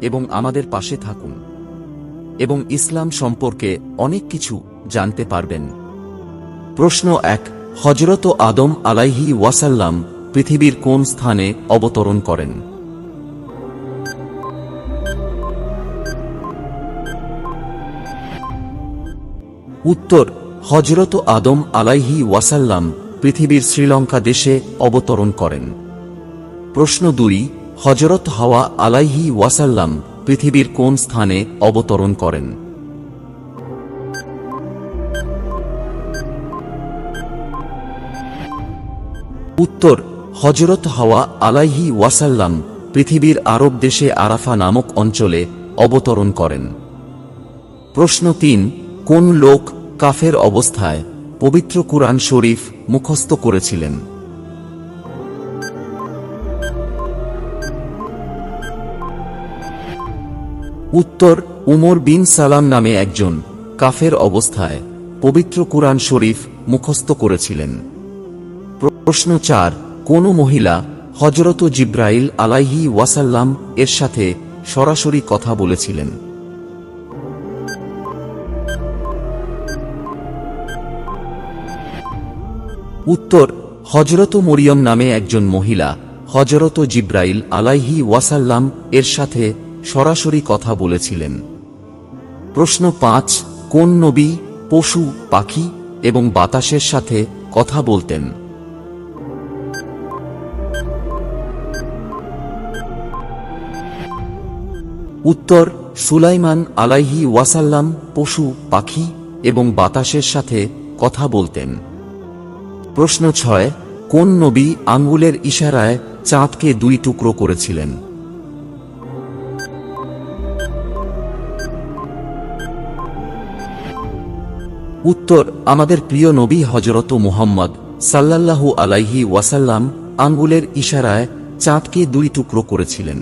এবং আমাদের পাশে থাকুন। এবং ইসলাম সম্পর্কে অনেক কিছু জানতে পারবেন। প্রশ্ন এক হজরত আদম আলাইহি ওয়াসাল্লাম পৃথিবীর কোন স্থানে অবতরণ করেন? উত্তর হজরত আদম আলাইহি ওয়াসাল্লাম পৃথিবীর শ্রীলঙ্কা দেশে অবতরণ করেন। প্রশ্ন দুই হজরত হাওয়া আলাইহি ওয়াসাল্লাম পৃথিবীর কোন স্থানে অবতরণ করেন? উত্তর হজরত হাওয়া আলাইহি ওয়াসাল্লাম পৃথিবীর আরব দেশে আরাফা নামক অঞ্চলে অবতরণ করেন। প্রশ্ন তিন, কোন লোক কাফের অবস্থায় পবিত্র কুরআন শরীফ মুখস্থ করেছিলেন? উত্তর, উমর বিন সালাম নামে একজন, কাফের অবস্থায়, পবিত্র কুরআন শরীফ মুখস্থ করেছিলেন। প্রশ্ন চার, কোন মহিলা হজরত জিব্রাইল আলাইহি ওয়াসাল্লাম এর সাথে সরাসরি কথা বলেছিলেন? উত্তর হজরত মরিয়ম নামে একজন মহিলা হজরত জিব্রাইল আলাইহি ওয়াসাল্লাম এর সাথে সরাসরি কথা বলেছিলেন। প্রশ্ন পাঁচ, কোন নবী, পশু, পাখি এবং বাতাসের সাথে কথা বলতেন? উত্তর, সুলাইমান আলাইহি ওয়াসাল্লাম পশু, পাখি এবং বাতাসের সাথে কথা বলতেন। প্রশ্ন ছয়, কোন নবী আঙ্গুলের ইশারায় চাঁদকে দুই টুকরো করেছিলেন? উত্তর, আমাদের প্রিয় নবী হজরত মুহাম্মদ সাল্লাল্লাহু আলাইহি ওয়াসাল্লাম আঙ্গুলের ইশারায় চাঁদকে দুই টুকরো করেছিলেন।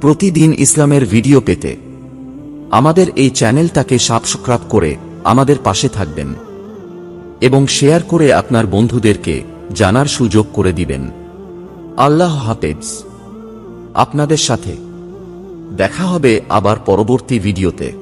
প্রতিদিন ইসলামের ভিডিও পেতে আমাদের এই চ্যানেলটাকে সাবস্ক্রাইব করে আমাদের পাশে থাকবেন এবং শেয়ার করে আপনার বন্ধুদেরকে জানার সুযোগ করে দিবেন। আল্লাহ হাফেজ। আপনাদের সাথে দেখা হবে আবার পরবর্তী ভিডিওতে।